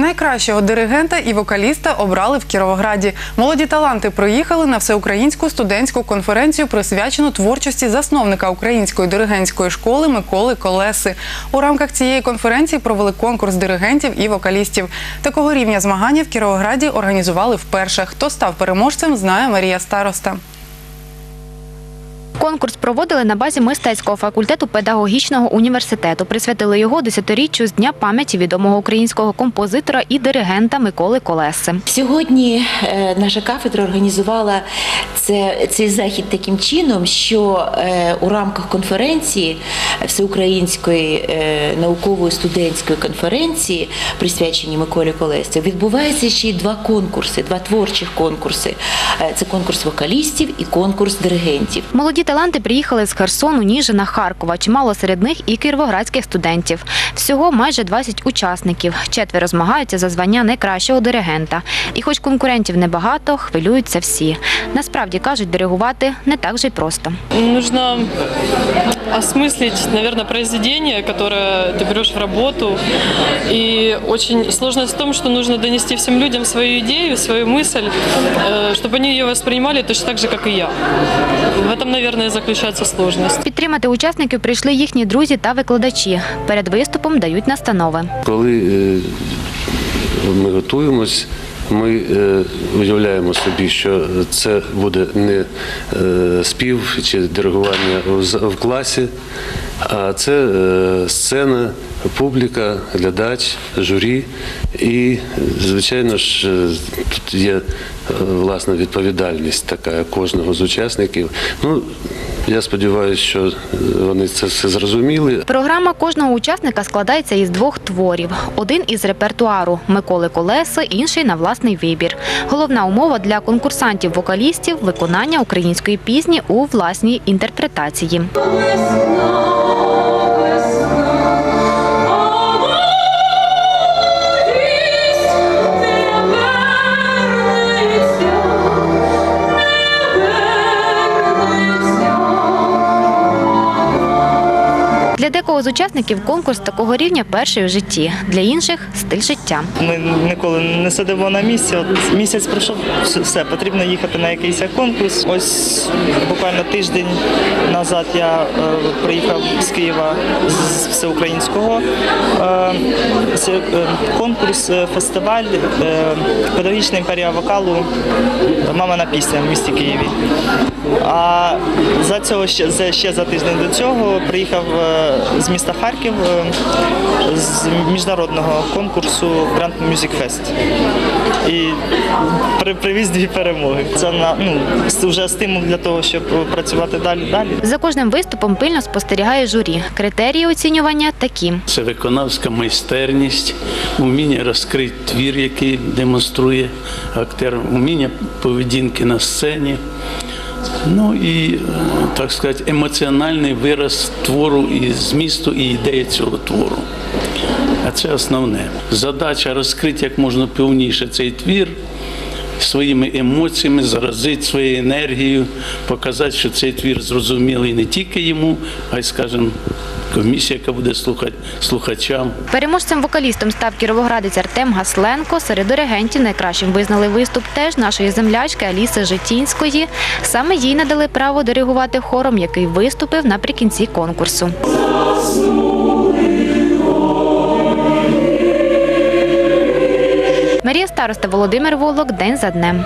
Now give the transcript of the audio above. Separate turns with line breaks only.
Найкращого диригента і вокаліста обрали в Кіровограді. Молоді таланти приїхали на всеукраїнську студентську конференцію, присвячену творчості засновника української диригентської школи Миколи Колеси. У рамках цієї конференції провели конкурс диригентів і вокалістів. Такого рівня змагання в Кіровограді організували вперше. Хто став переможцем, знає Марія Староста.
Конкурс проводили на базі мистецького факультету педагогічного університету. Присвятили його десятиріччю з дня пам'яті відомого українського композитора і диригента Миколи Колеси.
Сьогодні е, наша кафедра організувала це, цей захід таким чином, що е, у рамках конференції всеукраїнської е, наукової студентської конференції, присвячені Миколі Колесі, відбуваються ще й два конкурси, два творчих конкурси. Це конкурс вокалістів і конкурс диригентів.
Молоді таланти приїхали з Херсону, Ніжина, Харкова. Чимало серед них і кіровоградських студентів. Всього майже 20 учасників. Четверо змагаються за звання найкращого диригента. І хоч конкурентів небагато, хвилюються всі. Насправді кажуть, диригувати не так же й просто.
Нужно осмыслить, наверное, произведение, которое ты берешь в работу. И очень сложность в том, что нужно донести всем людям свою идею, свою мысль, э, чтобы они ее воспринимали точно так же, как и я. В этом, наверное, и заключается сложность.
Підтримати учасників прийшли їхні друзі та викладачі. Перед виступом дають настанови.
Коли е, ми готуємось, ми е, уявляємо собі, що це буде не е, спів чи диригування в з- в класі, а це е, сцена, публіка, глядач, журі. І, звичайно ж, е, тут є е, власна відповідальність така кожного з учасників. Ну, я сподіваюся, що вони це все зрозуміли.
Програма кожного учасника складається із двох творів: один із репертуару Миколи Колеси, інший на власний вибір. Головна умова для конкурсантів-вокалістів виконання української пісні у власній інтерпретації. Для декого з учасників конкурс такого рівня перший у житті, для інших стиль життя.
Ми ніколи не сидимо на місці. От місяць пройшов, все, потрібно їхати на якийсь конкурс. Ось буквально тиждень назад я е, приїхав з Києва з всеукраїнського е, е, конкурс, е, фестиваль е, педагогічна імперія вокалу Мамина пісня в місті Києві. А за цього ще за ще за тиждень до цього приїхав е, з міста Харків е, з міжнародного конкурсу Grand Music Fest. І при, привіз дві перемоги. Це на ну вже стимул для того, щоб працювати далі далі.
За кожним виступом пильно спостерігає журі. Критерії оцінювання такі.
Це виконавська майстерність, вміння розкрити твір, який демонструє актер, вміння поведінки на сцені. Ну і, е, так сказати, емоціональний вираз твору і змісту і ідеї цього твору. А це основне. Задача розкрити як можна повніше цей твір своїми емоціями, заразити своєю енергією, показати, що цей твір зрозумілий не тільки йому, а й, скажімо, комісія, яка буде слухати слухачам.
Переможцем-вокалістом став кіровоградець Артем Гасленко. Серед диригентів найкращим визнали виступ теж нашої землячки Аліси Житінської. Саме їй надали право диригувати хором, який виступив наприкінці конкурсу. Марія Староста Володимир Волок день за днем.